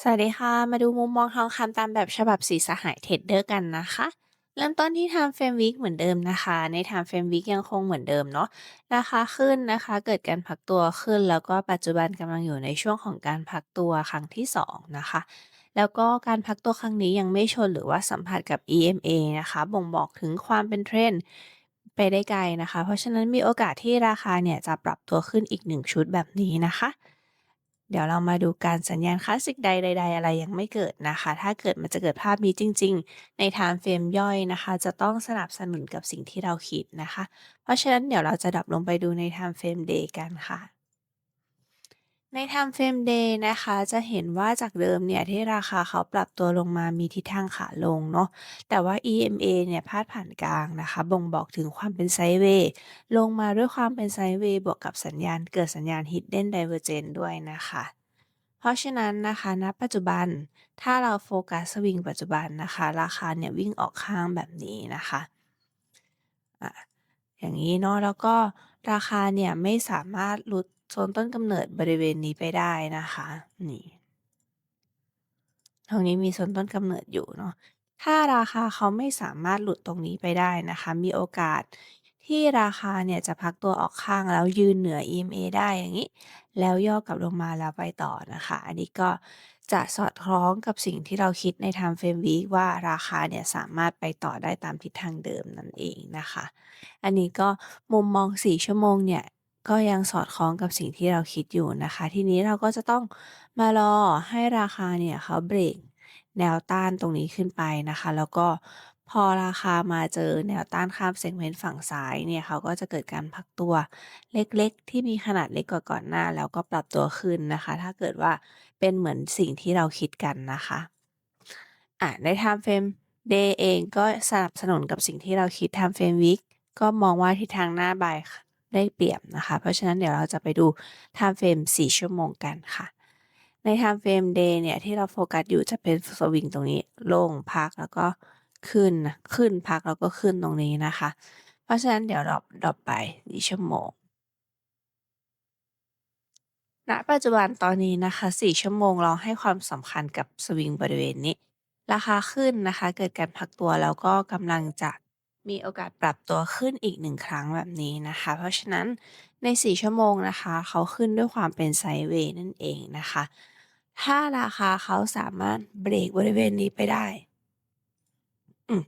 สวัสดีค่ะ มาดูมุมมองทองคำตามแบบฉบับสีสหายเทรดเดอร์กันนะคะ เริ่มต้นที่ Time Frame Week เหมือนเดิมนะคะ ใน Time Frame Week ยังคงเหมือนเดิมเนาะราคาขึ้นนะคะ เกิดการพักตัวขึ้น แล้วก็ปัจจุบันกำลังอยู่ในช่วงของการพักตัวครั้งที่ 2 นะคะ แล้วก็การพักตัวครั้งนี้ยังไม่ชนหรือว่าสัมผัสกับ EMA นะคะ บ่งบอกถึงความเป็นเทรนด์ไปได้ไกลนะคะ เพราะฉะนั้นมีโอกาสที่ราคาเนี่ยจะปรับตัวขึ้นอีก1ชุดแบบนี้นะคะ เดี๋ยวเรามาดูการสัญญาณคลาสสิกใดใดๆอะไรยังไม่เกิดนะคะ ถ้าเกิดมันจะเกิดภาพนี้จริง ๆ ใน Time Frame ย่อยนะคะ จะต้องสนับสนุนกับสิ่งที่เราคิดนะคะ เพราะฉะนั้นเดี๋ยวเราจะดับลงไปดูใน Time Frame Day กันค่ะ ใน Time Frame Day นะคะ จะเห็นว่าจากเดิมเนี่ย ที่ราคาเขาปรับตัวลงมามีทิศทางขาลงเนาะ แต่ว่า EMA เนี่ยพาดผ่านกลางนะคะ บ่งบอกถึงความเป็นไซด์เวย์ลงมาด้วยความเป็นไซด์เวย์บวกกับสัญญาณเกิดสัญญาณ Hidden Divergence ด้วยนะคะ เพราะฉะนั้นนะคะณปัจจุบันถ้าเราโฟกัสสวิงปัจจุบันนะคะ ราคาเนี่ยวิ่งออกข้างแบบนี้นะคะอ่าอย่างงี้เนาะแล้วก็ราคาเนี่ยไม่สามารถหลุด โซนต้นกำเนิดบริเวณนี้ไปได้นะคะ นี่ ตรงนี้มีโซนต้นกำเนิดอยู่เนาะถ้าราคาเขาไม่สามารถหลุดตรงนี้ไปได้นะคะ มีโอกาสที่ราคาเนี่ยจะพักตัวออกข้างแล้วยืนเหนือ EMA ได้อย่างงี้ แล้วย่อกลับลงมาแล้วไปต่อนะคะ อันนี้ก็จะสอดคล้องกับสิ่งที่เราคิดใน Time Frame Week ว่าราคาเนี่ยสามารถไปต่อได้ตามทิศทางเดิมนั่นเองนะคะ อันนี้ก็มุมมอง 4 ชั่วโมงเนี่ย ก็ยังสอดคล้องกับสิ่งที่เราคิดอยู่นะคะ ทีนี้เราก็จะต้องมารอให้ราคาเนี่ยเขาเบรกแนวต้านตรงนี้ขึ้นไปนะคะ แล้วก็พอราคามาเจอแนวต้านข้ามเซกเมนต์ฝั่งซ้ายเนี่ยเขาก็จะเกิดการพักตัวเล็กๆ ที่มีขนาดเล็กกว่าก่อนหน้า แล้วก็ปรับตัวขึ้นนะคะ ถ้าเกิดว่าเป็นเหมือนสิ่งที่เราคิดกันนะคะอ่าใน Time Frame Day เองก็สนับสนุนกับสิ่งที่เราคิด Time Frame Week ก็มองว่าทิศทางหน้า buy ได้เปรียบนะคะ เพราะฉะนั้นเดี๋ยวเราจะไปดู Time Frame 4 ชั่วโมงกันค่ะ ใน Time Frame Day เนี่ยที่เราโฟกัสอยู่จะเป็นสวิงตรงนี้ลงพักแล้วก็ขึ้นนะขึ้นพักแล้วก็ขึ้นตรงนี้นะคะ เพราะฉะนั้นเดี๋ยวดรอปดรอปไป4ชั่วโมงณปัจจุบันตอนนี้นะคะ 4 ชั่วโมงเราให้ความสำคัญกับสวิงบริเวณนี้ ราคาขึ้นนะคะ เกิดการพักตัวแล้วก็กำลังจะ มีโอกาสปรับตัวขึ้นอีก 1 ครั้งแบบนี้นะคะ เพราะฉะนั้นใน 4 ชั่วโมงนะคะ เขาขึ้นด้วยความเป็นไซด์เวย์นั่นเองนะคะ ถ้าราคาเขาสามารถเบรกบริเวณนี้ไปได้ อืม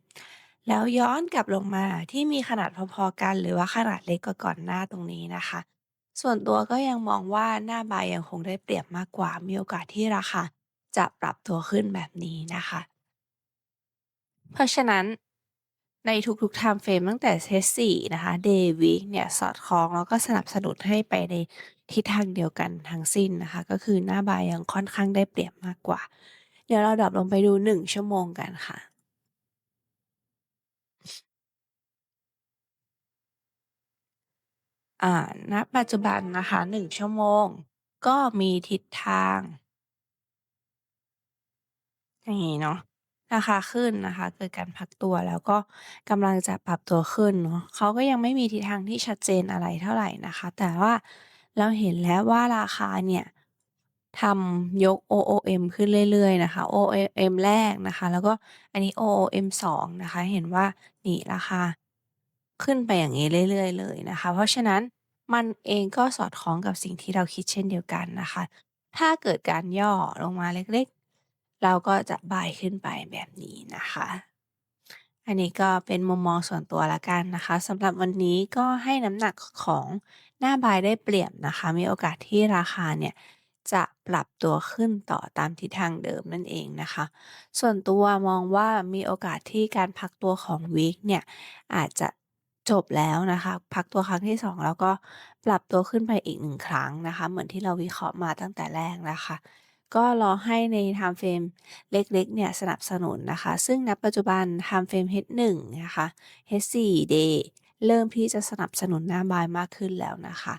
แล้วย้อนกลับลงมาที่มีขนาดพอๆกัน หรือว่าขนาดเล็กกว่าก่อนหน้าตรงนี้นะคะ ส่วนตัวก็ยังมองว่าหน้า buy ยังคงได้เปรียบมากกว่า มีโอกาสที่ราคาจะปรับตัวขึ้นแบบนี้นะคะ เพราะฉะนั้น ในทุกๆ Time Frame ตั้งแต่ H4 นะคะ Day Week เนี่ย สอดคล้องแล้วก็สนับสนุนให้ไปในทิศทางเดียวกันทั้งสิ้นนะคะ ก็คือหน้า buy ยังค่อนข้างได้เปรียบมากกว่า เดี๋ยวเราดรอปลงไปดู 1 ชั่วโมงกันค่ะอ่าณปัจจุบันนะคะ 1 ชั่วโมง ก็มีทิศทาง อย่างงี้เนาะ ราคาขึ้นนะคะ เกิดการพักตัวแล้วก็กำลังจะปรับตัวขึ้นเนาะเขาก็ยังไม่มีทิศทางที่ชัดเจนอะไรเท่าไหร่นะคะ แต่ว่าเราเห็นแล้วว่าราคาเนี่ยทำยก OOM ขึ้นเรื่อยๆนะคะ OOM แรกนะคะ แล้วก็อันนี้ OOM 2 นะคะ เห็นว่านี่ราคาขึ้นไปอย่างงี้เรื่อยๆ เลยนะคะ เพราะฉะนั้นมันเองก็สอดคล้องกับสิ่งที่เราคิดเช่นเดียวกันนะคะ ถ้าเกิดการย่อลงมาเล็กๆ เราก็จะ buy ขึ้นไปแบบนี้นะคะ อันนี้ก็เป็นมุมมองส่วนตัวล้วกันนะคะสำหรับวันนี้ก็ให้น้ำหนักของหน้า buy ได้เปรียบนะคะ มีโอกาสที่ราคาเนี่ยจะปรับตัวขึ้นต่อตามทิศทางเดิมนั่นเองนะคะ ส่วนตัวมองว่ามีโอกาสที่การพักตัวของวีกเนี่ยอาจจะจบแล้วนะคะ พักตัวครั้งที่ 2 แล้วก็ปรับตัวขึ้นไปอีก1ครั้งนะคะ เหมือนที่เราวิเคราะห์มาตั้งแต่แรกนะคะ ก็รอให้ใน Time Frame เล็กๆ เนี่ยสนับสนุนนะคะ ซึ่งณปัจจุบัน Time Frame H1 นะคะ H4 Day เริ่มที่จะสนับสนุนหน้า buy มากขึ้นแล้วนะคะ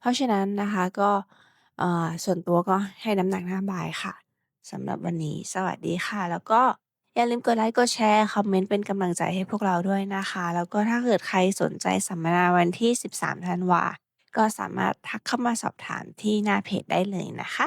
เพราะฉะนั้นนะคะก็ส่วนตัวก็ให้น้ำหนักหน้า buy ค่ะสำหรับวันนี้ สวัสดีค่ะ แล้วก็อย่าลืมกดไลค์กดแชร์ คอมเมนต์เป็นกำลังใจให้พวกเราด้วยนะคะ แล้วก็ถ้าเกิดใครสนใจสัมมนาวันที่ 13 ธันวา ก็สามารถทักเข้ามาสอบถามที่หน้าเพจได้เลยนะคะ